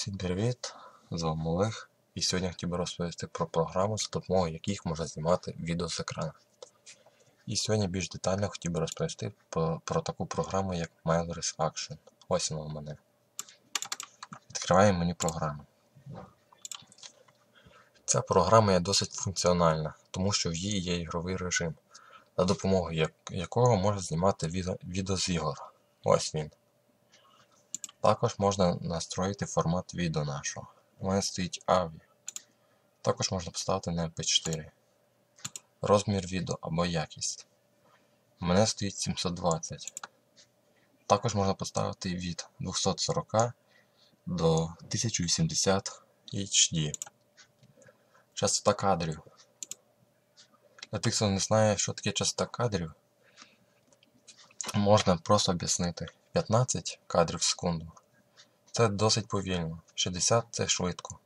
Всім привіт! З вами Олег. І сьогодні я хотів би розповісти про програми, за допомогою яких можна знімати відео з екрану. І сьогодні більш детально хотів би розповісти про, про таку програму, як Mailers Action. Ось вона у мене. Відкриваємо меню програми. Ця програма є досить функціональна, тому що в їй є ігровий режим, за допомогою якого можна знімати відео з ігор. Ось він. Також можна настроїти формат відео нашого. У мене стоїть AVI. Також можна поставити на MP4. Розмір відео або якість. У мене стоїть 720. Також можна поставити від 240 до 1080 HD. Частота кадрів. Для тих, хто не знає, що таке частота кадрів, можна просто об'яснити. 15 кадрів в секунду. Це досить повільно. 60 це швидко.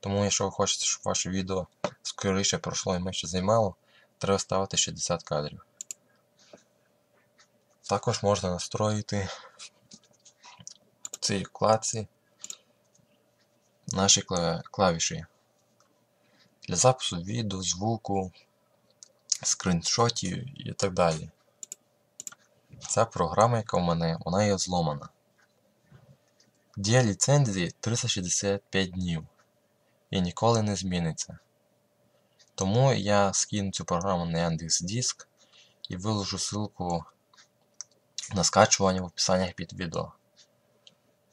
Тому, якщо ви хочете, щоб ваше відео скоріше пройшло і менше займало, треба ставити 60 кадрів. Також можна настроїти в цій вкладці наші клавіші для запису відео, звуку, скріншотів і так далі. Ця програма, яка в мене, вона є зломана. Дія ліцензії 365 днів і ніколи не зміниться. Тому я скину цю програму на Яндекс.Диск і виложу ссылку на скачування в описаннях під відео.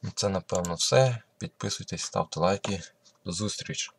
Ну, Це напевно все. Підписуйтесь, ставте лайки. До зустрічі!